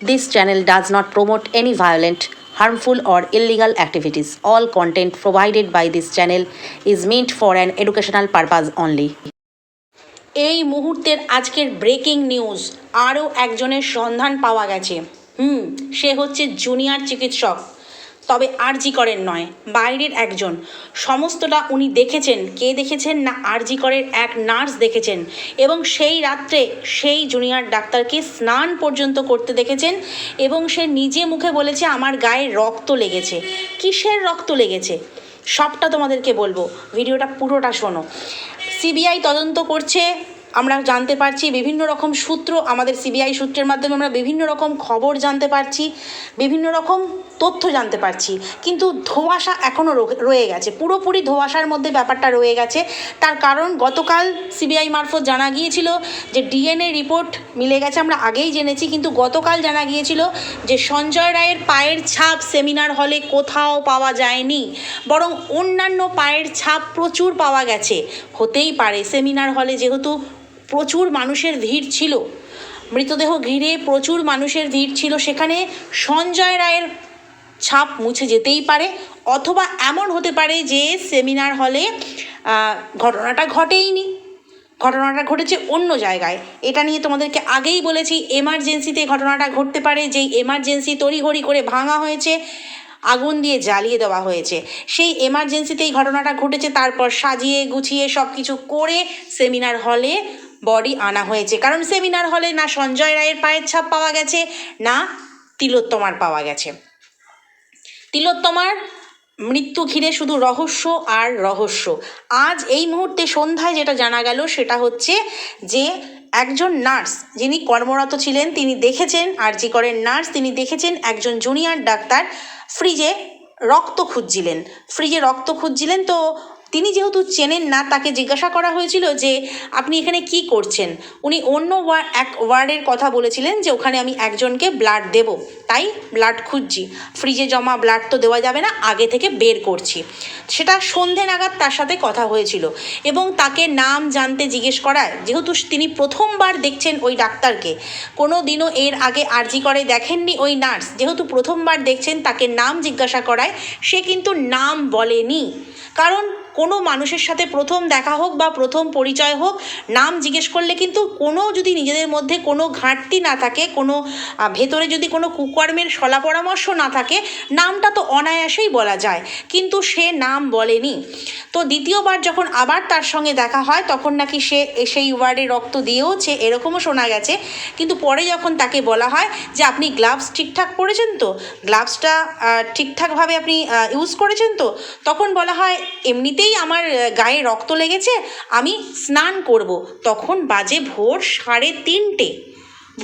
This channel does not promote any violent, harmful, or illegal activities. All content provided by this channel is meant for an educational purpose only. এই মুহূর্তের আজকের breaking news আরও একজনের সন্ধান পাওয়া গেছে হুম সে হচ্ছে জুনিয়র চিকিৎসক তবে আরজি করেন নয়, বাইরের একজন। সমস্তটা উনি দেখেছেন, কে দেখেছেন না আরজি করের এক নার্স দেখেছেন। এবং সেই রাত্রে সেই জুনিয়র ডাক্তারকে স্নান পর্যন্ত করতে দেখেছেন এবং সে নিজে মুখে বলেছে, আমার গায়ে রক্ত লেগেছে। কিসের রক্ত লেগেছে? সবটা তোমাদেরকে বলব। ভিডিওটা পুরোটা শোনো। সিবিআই তদন্ত করছে আমরা জানতে পারছি, বিভিন্ন রকম সূত্র আমাদের সিবিআই সূত্রের মাধ্যমে আমরা বিভিন্ন রকম খবর জানতে পারছি, বিভিন্ন রকম তথ্য জানতে পারছি। কিন্তু ধোঁয়াশা এখনও রয়ে গেছে, পুরোপুরি ধোঁয়াশার মধ্যে ব্যাপারটা রয়ে গেছে। তার কারণ গতকাল সিবিআই মারফত জানা গিয়েছিল যে ডিএনএ রিপোর্ট মিলে গেছে, আমরা আগেই জেনেছি, কিন্তু গতকাল জানা গিয়েছিল যে সঞ্জয় রায়ের পায়ের ছাপ সেমিনার হলে কোথাও পাওয়া যায়নি। বরং অন্যান্য পায়ের ছাপ প্রচুর পাওয়া গেছে। হতেই পারে, সেমিনার হলে যেহেতু প্রচুর মানুষের ভিড় ছিল। মৃতদেহ ঘিরে প্রচুর মানুষের ভিড় ছিল। সেখানে সঞ্জয় রায়ের ছাপ মুছে যেতেই পারে অথবা এমন হতে পারে যে সেমিনার হলে ঘটনাটা ঘটেইনি। ঘটনাটা ঘটেছে অন্য জায়গায়। এটা নিয়ে তোমাদেরকে আগেই বলেছি এমার্জেন্সিতে ঘটনাটা ঘটতে পারে, যেই এমার্জেন্সি তড়িঘড়ি করে ভাঙা হয়েছে, আগুন দিয়ে জ্বালিয়ে দেওয়া হয়েছে। সেই এমার্জেন্সিতেই ঘটনাটা ঘটেছে, তারপর সাজিয়ে গুছিয়ে সব কিছু করে সেমিনার হলে বডি আনা হয়েছে। কারণ সেমিনার হলে না সঞ্জয় রায়ের পায়ের ছাপ পাওয়া গেছে, না তিলোত্তমার পাওয়া গেছে। তিলোত্তমার মৃত্যু ঘিরে শুধু রহস্য আর রহস্য। আজ এই মুহূর্তে সন্ধ্যায় যেটা জানা গেল সেটা হচ্ছে যে একজন নার্স যিনি কর্মরত ছিলেন, তিনি দেখেছেন, আর জি করেন নার্স, তিনি দেখেছেন একজন জুনিয়র ডাক্তার ফ্রিজে রক্ত খুঁজছিলেন। ফ্রিজে রক্ত খুঁজছিলেন, তো তিনি যেহেতু চেনেন না, তাকে জিজ্ঞাসা করা হয়েছিল যে আপনি এখানে কি করছেন। উনি অন্য এক ওয়ার্ডের কথা বলেছিলেন যে ওখানে আমি একজনকে ব্লাড দেব। তাই ব্লাড খুঁজছি। ফ্রিজে জমা ব্লাড তো দেওয়া যাবে না, আগে থেকে বের করছি। সেটা সন্ধে নাগাদ তার সাথে কথা হয়েছিল এবং তাকে নাম জানতে জিজ্ঞেস করায়। যেহেতু তিনি প্রথমবার দেখছেন ওই ডাক্তারকে কোনো দিনও এর আগে আরজি করে দেখেননি ওই নার্স। যেহেতু প্রথমবার দেখছেন তাকে নাম জিজ্ঞাসা করায়, সে কিন্তু নাম বলেনি। কারণ কোনো মানুষের সাথে প্রথম দেখা হোক বা প্রথম পরিচয় হোক, নাম জিজ্ঞেস করলে কিন্তু কোনো যদি নিজেদের মধ্যে কোনো ঘাটতি না থাকে, কোনো ভেতরে যদি কোনো কুকর্মের সলা পরামর্শ না থাকে, নামটা তো অনায়াসেই বলা যায়। কিন্তু সে নাম বলেনি। তো দ্বিতীয়বার যখন আবার তার সঙ্গে দেখা হয়, তখন নাকি সে সেই ওয়ার্ডে রক্ত দিয়েওছে এরকমও শোনা গেছে। কিন্তু পরে যখন তাকে বলা হয় যে, আপনি গ্লাভস ঠিকঠাক পরেছেন তো? গ্লাভসটা ঠিকঠাকভাবে আপনি ইউজ করেছেন তো? তখন বলা হয়, এমনিতেই আমার গায়ে রক্ত লেগেছে, আমি স্নান করব। তখন বাজে ভোর সাড়ে তিনটে।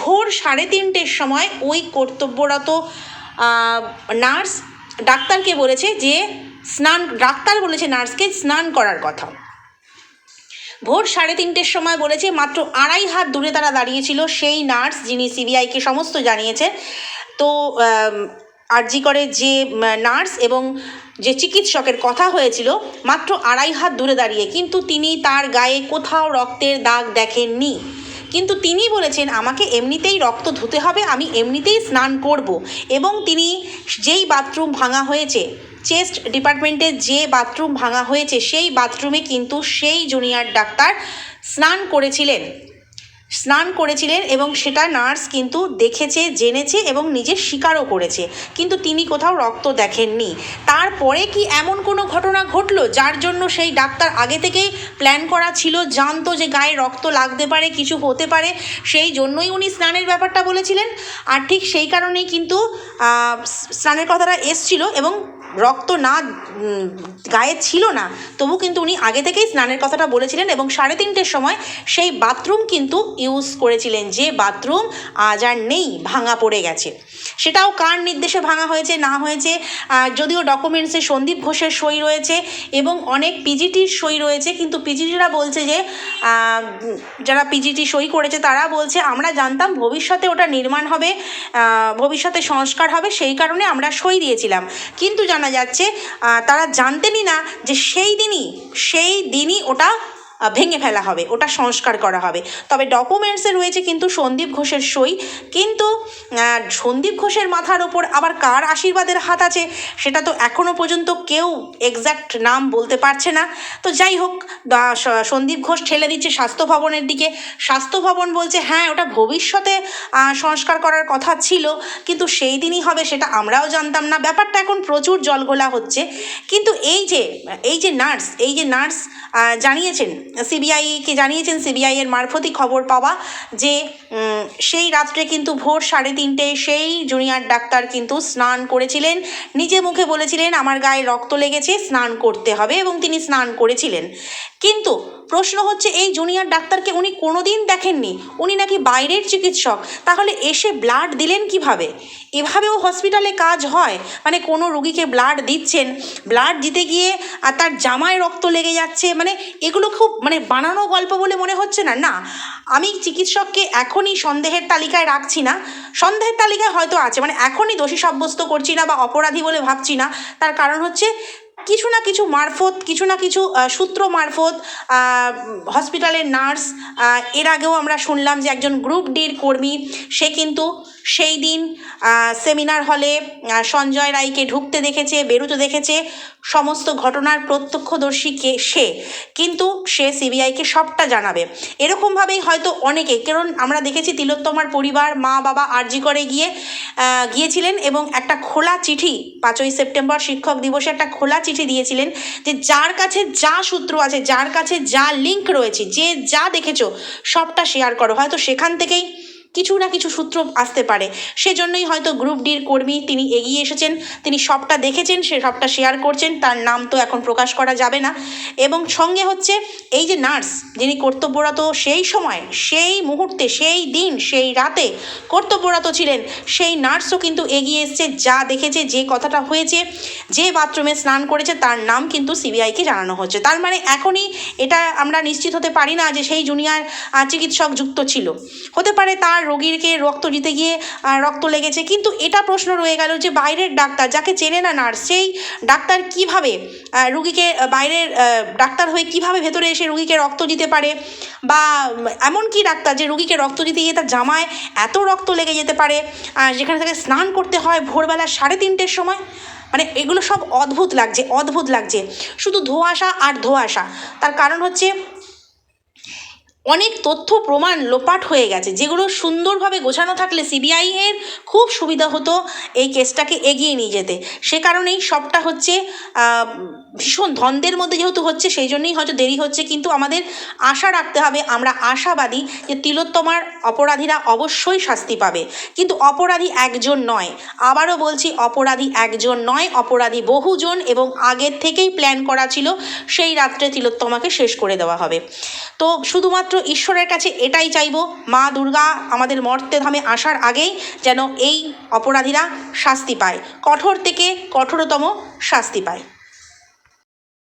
ভোর সাড়ে তিনটের সময় ওই কর্তব্যরত নার্স ডাক্তারকে বলেছে যে, স্নান, ডাক্তার বলেছে নার্সকে স্নান করার কথা। ভোর সাড়ে তিনটের সময় বলেছে, মাত্র আড়াই হাত দূরে তারা দাঁড়িয়েছিল, সেই নার্স যিনি সিবিআইকে সমস্ত জানিয়েছে তো আরজি করে যে নার্স এবং যে চিকিৎসকের কথা হয়েছিল, মাত্র আড়াই হাত দূরে দাঁড়িয়ে। কিন্তু তিনি তার গায়ে কোথাও রক্তের দাগ দেখেননি। কিন্তু তিনি বলেছেন, আমাকে এমনিতেই রক্ত ধুতে হবে, আমি এমনিতেই স্নান করব। এবং তিনি যেই বাথরুম ভাঙা হয়েছে, চেস্ট ডিপার্টমেন্টে যে বাথরুম ভাঙা হয়েছে, সেই বাথরুমে কিন্তু সেই জুনিয়র ডাক্তার স্নান করেছিলেন। স্নান করেছিলেন এবং সেটা নার্স কিন্তু দেখেছে, জেনেছে এবং নিজে স্বীকারও করেছে। কিন্তু তিনি কোথাও রক্ত দেখেননি। তারপরে কি এমন কোনো ঘটনা ঘটলো যার জন্য সেই ডাক্তার আগে থেকেই প্ল্যান করা ছিল, জানতো যে গায়ে রক্ত লাগতে পারে, কিছু হতে পারে, সেই জন্যই উনি স্নানের ব্যাপারটা বলেছিলেন। আর ঠিক সেই কারণেই কিন্তু স্নানের কথাটা এসছিল এবং রক্ত না গায়ে ছিল না, তবু কিন্তু উনি আগে থেকেই স্নানের কথাটা বলেছিলেন এবং সাড়ে তিনটের সময় সেই বাথরুম কিন্তু ইউজ করেছিলেন যে বাথরুম আজ আর নেই, ভাঙা পড়ে গেছে। সেটাও কার নির্দেশে ভাঙা হয়েছে, না হয়েছে যদিও ডকুমেন্টসে সন্দীপ ঘোষের সই রয়েছে এবং অনেক পিজিটির সই রয়েছে, কিন্তু পিজিটিরা বলছে যে যারা পিজিটি সই করেছে তারা বলছে, আমরা জানতাম ভবিষ্যতে ওটা নির্মাণ হবে ভবিষ্যতে সংস্কার হবে, সেই কারণে আমরা সই দিয়েছিলাম। কিন্তু জানা যাচ্ছে তারা জানতেনই না যে সেই দিনই সেই দিনই ওটা ভেঙে ফেলা হবে, ওটা সংস্কার করা হবে। তবে ডকুমেন্টসে রয়েছে কিন্তু সন্দীপ ঘোষের সই। কিন্তু সন্দীপ ঘোষের মাথার ওপর আবার কার আশীর্বাদের হাত আছে, সেটা তো এখনও পর্যন্ত কেউ এক্স্যাক্ট নাম বলতে পারছে না। তো যাই হোক সন্দীপ ঘোষ ঠেলে দিচ্ছে স্বাস্থ্য ভবনের দিকে। স্বাস্থ্য ভবন বলছে হ্যাঁ ওটা ভবিষ্যতে সংস্কার করার কথা ছিল, কিন্তু সেই দিনই হবে সেটা আমরাও জানতাম না। ব্যাপারটা এখন প্রচুর জলঘোলা হচ্ছে। কিন্তু এই যে এই যে নার্স, এই যে নার্স জানিয়েছেন সিবিআইকে জানিয়েছেন, সিবিআই এর মারফতই খবর পাওয়া যে সেই রাত্রে কিন্তু ভোর সাড়ে তিনটে সেই জুনিয়র ডাক্তার কিন্তু স্নান করেছিলেন। নিজে মুখে বলেছিলেন, আমার গায়ে রক্ত লেগেছে, স্নান করতে হবে, এবং তিনি স্নান করেছিলেন। কিন্তু প্রশ্ন হচ্ছে, এই জুনিয়র ডাক্তারকে উনি কোনো দিন দেখেননি। উনি নাকি বাইরের চিকিৎসক। তাহলে এসে ব্লাড দিলেন কীভাবে? এভাবেও হসপিটালে কাজ হয়? মানে কোনো রুগীকে ব্লাড দিচ্ছেন, ব্লাড দিতে গিয়ে আর তার জামায় রক্ত লেগে যাচ্ছে মানে এগুলো খুব মানে বানানো গল্প বলে মনে হচ্ছে না। না, আমি চিকিৎসককে এখনই সন্দেহের তালিকায় রাখছি না। সন্দেহের তালিকায় হয়তো আছে মানে এখনই দোষী সাব্যস্ত করছি না বা অপরাধী বলে ভাবছি না। তার কারণ হচ্ছে কিছু না কিছু মারফত, কিছু না কিছু সূত্র মারফত হসপিটালের নার্স এর আগেও আমরা শুনলাম যে একজন গ্রুপ ডির কর্মী, সে কিন্তু সেই দিন সেমিনার হলে সঞ্জয় রায়কে ঢুকতে দেখেছে, বেরোতে দেখেছে, সমস্ত ঘটনার প্রত্যক্ষদর্শী কে, সে। কিন্তু সে সিবিআইকে সবটা জানাবে। এরকমভাবেই হয়তো অনেকে, কারণ আমরা দেখেছি তিলোত্তমার পরিবার, মা, বাবা আরজি করে গিয়ে গিয়েছিলেন এবং একটা খোলা চিঠি, পাঁচই সেপ্টেম্বর শিক্ষক দিবসে একটা খোলা চিঠি দিয়েছিলেন যে যার কাছে যা সূত্র আছে, যার কাছে যা লিঙ্ক রয়েছে, যে যা দেখেছ সবটা শেয়ার করো। হয়তো সেখান থেকেই কিছু না কিছু সূত্র আসতে পারে। সেজন্যই হয়তো গ্রুপ ডির কর্মী তিনি এগিয়ে এসেছেন, তিনি সবটা দেখেছেন, সে সবটা শেয়ার করছেন, তার নাম তো এখন প্রকাশ করা যাবে না। এবং সঙ্গে হচ্ছে এই যে নার্স, যিনি কর্তব্যরত সেই সময়, সেই মুহূর্তে, সেই দিন, সেই রাতে কর্তব্যরত ছিলেন, সেই নার্সও কিন্তু এগিয়ে এসছে, যা দেখেছে, যে কথাটা হয়েছে, যে বাথরুমে স্নান করেছে, তার নাম কিন্তু সিবিআইকে জানানো হচ্ছে। তার মানে এখনই এটা আমরা নিশ্চিত হতে পারি না যে সেই জুনিয়র চিকিৎসক যুক্ত ছিল। হতে পারে তার রোগীকে রক্ত দিতে গিয়ে রক্ত লেগেছে। কিন্তু এটা প্রশ্ন রয়ে গেল যে বাইরের ডাক্তার যাকে চেনে না নার্স, সেই ডাক্তার কীভাবে রুগীকে বাইরের ডাক্তার হয়ে কীভাবে ভেতরে এসে রুগীকে রক্ত দিতে পারে? বা, এমন কি ডাক্তার যে রুগীকে রক্ত দিতে গিয়ে তার জামায় এত রক্ত লেগে যেতে পারে? যেখানে তাকে স্নান করতে হয় ভোরবেলা সাড়ে তিনটের সময়? মানে এগুলো সব অদ্ভুত লাগছে অদ্ভুত লাগছে। শুধু ধোঁয়াশা আর ধোঁয়াশা। তার কারণ হচ্ছে অনেক তথ্য প্রমাণ লোপাট হয়ে গেছে, যেগুলো সুন্দরভাবে গোছানো থাকলে সিবিআই এর খুব সুবিধা হতো এই কেসটাকে এগিয়ে নিয়ে যেতে। সে কারণেই সবটা হচ্ছে ভীষণ ধন্দের মধ্যে যেহেতু হচ্ছে, সেই জন্যই হয়তো দেরি হচ্ছে, কিন্তু আমাদের আশা রাখতে হবে, আমরা আশাবাদী যে তিলোত্তমার অপরাধীরা অবশ্যই শাস্তি পাবে। কিন্তু অপরাধী একজন নয়। আবারও বলছি, অপরাধী একজন নয়, অপরাধী বহুজন এবং আগের থেকেই প্ল্যান করা ছিল, সেই রাত্রে তিলোত্তমাকে শেষ করে দেওয়া হবে। তো শুধুমাত্র ঈশ্বরের কাছে এটাই চাইব, মা দুর্গা আমাদের মর্তে ধামে আসার আগেই যেন এই অপরাধীরা শাস্তি পায়, কঠোর থেকে কঠোরতম শাস্তি পায়।